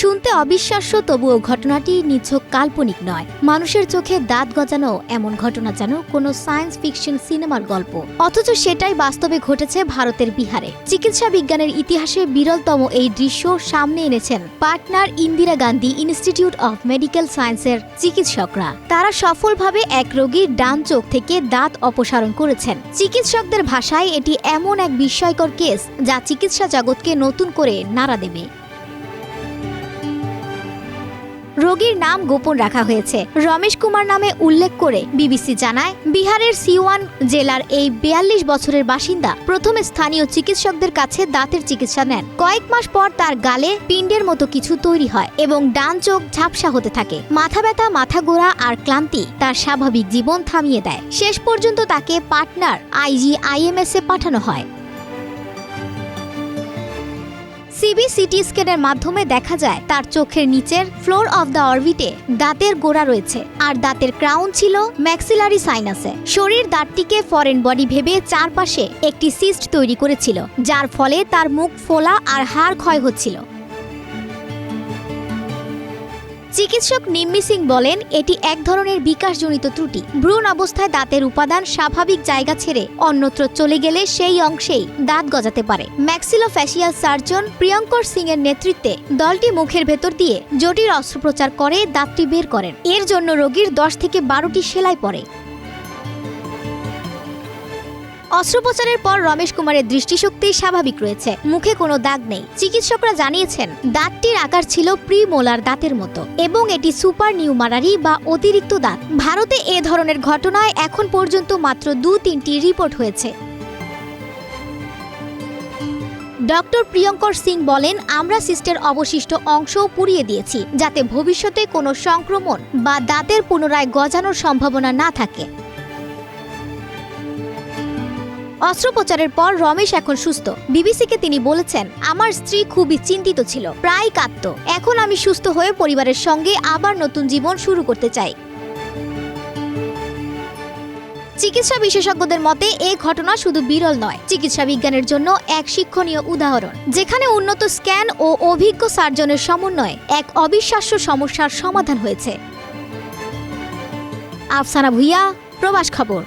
শুনতে অবিশ্বাস্য, তবুও ঘটনাটি নিছক কাল্পনিক নয়। মানুষের চোখে দাঁত গজানো এমন ঘটনা যেন কোনো সায়েন্স ফিকশন সিনেমার গল্প। অথচ সেটাই বাস্তবে ঘটেছে ভারতের বিহারে। চিকিৎসা বিজ্ঞানের ইতিহাসে বিরলতম এই দৃশ্য সামনে এনেছেন পাটনার Indira Gandhi institute of medical সায়েন্সের চিকিৎসকরা। তারা সফলভাবে এক রোগীর ডান চোখ থেকে দাঁত অপসারণ করেছেন। চিকিৎসকদের ভাষায় এটি এমন এক বিস্ময়কর কেস যা চিকিৎসা জগৎকে নতুন করে নাড়া দেবে। রোগীর নাম গোপন রাখা হয়েছে। রমেশ কুমার নামে উল্লেখ করে বিবিসি জানায়, বিহারের সিওয়ান জেলার এই বিয়াল্লিশ বছরের বাসিন্দা প্রথমে স্থানীয় চিকিৎসকদের কাছে দাঁতের চিকিৎসা নেন। কয়েক মাস পর তার গালে পিণ্ডের মতো কিছু তৈরি হয় এবং ডান চোখ ঝাপসা হতে থাকে। মাথা ব্যথা, মাথা গোড়া আর ক্লান্তি তার স্বাভাবিক জীবন থামিয়ে দেয়। শেষ পর্যন্ত তাকে পাটনার আইজি আইএমএস এ পাঠানো হয়। সিবি সিটি স্ক্যানের মাধ্যমে দেখা যায়, তার চোখের নিচের ফ্লোর অফ দ্য অরবিটে দাঁতের গোড়া রয়েছে আর দাঁতের ক্রাউন ছিল ম্যাক্সিলারি সাইনাসে শরীর দাঁতটিকে ফরেন বডি ভেবে চারপাশে একটি সিস্ট তৈরি করেছিল, যার ফলে তার মুখ ফোলা আর হাড় ক্ষয় হচ্ছিল। চিকিৎসক নিম্মি সিং বলেন, এটি এক ধরনের বিকাশজনিত ত্রুটি। ভ্রূণ অবস্থায় দাঁতের উপাদান স্বাভাবিক জায়গা ছেড়ে অন্যত্র চলে গেলে সেই অংশেই দাঁত গজাতে পারে। ম্যাক্সিলোফ্যাশিয়াল সার্জন প্রিয়ঙ্কর সিং এর নেতৃত্বে দলটি মুখের ভেতর দিয়ে জটিল অস্ত্রোপচার করে দাঁতটি বের করেন। এর জন্য রোগীর দশ থেকে বারোটি সেলাই পড়ে। অস্ত্রোপচারের পর রমেশ কুমারের দৃষ্টিশক্তি স্বাভাবিক রয়েছে। মুখে কোনো দাগ নেই। চিকিৎসকরা জানিয়েছেন, দাঁতটির আকার ছিল প্রি মোলার দাঁতের মতো এবং এটি সুপার নিউমারারি বা অতিরিক্ত দাঁত ভারতে এ ধরনের ঘটনায় এখন পর্যন্ত মাত্র দু তিনটি রিপোর্ট হয়েছে। ডক্টর প্রিয়ঙ্কর সিং বলেন, আমরা সিস্টের অবশিষ্ট অংশও পুড়িয়ে দিয়েছি যাতে ভবিষ্যতে কোনো সংক্রমণ বা দাঁতের পুনরায় গজানোর সম্ভাবনা না থাকে। অস্ত্রোপচারের পর রমেশ এখন সুস্থ। বিবিসিকে তিনি বলেছেন, আমার স্ত্রী খুবই চিন্তিত ছিল, প্রায় কাঁদত। এখন আমি সুস্থ হয়ে পরিবারের সঙ্গে আবার নতুন জীবন শুরু করতে চাই। চিকিৎসা বিশেষজ্ঞদের মতে এই ঘটনা শুধু বিরল নয়, চিকিৎসা বিজ্ঞানের জন্য এক শিক্ষণীয় উদাহরণ, যেখানে উন্নত স্ক্যান ও অভিজ্ঞ সার্জনের সমন্বয়ে এক অবিশ্বাস্য সমস্যার সমাধান হয়েছে। আফসানা ভুইয়া, প্রবাস খবর।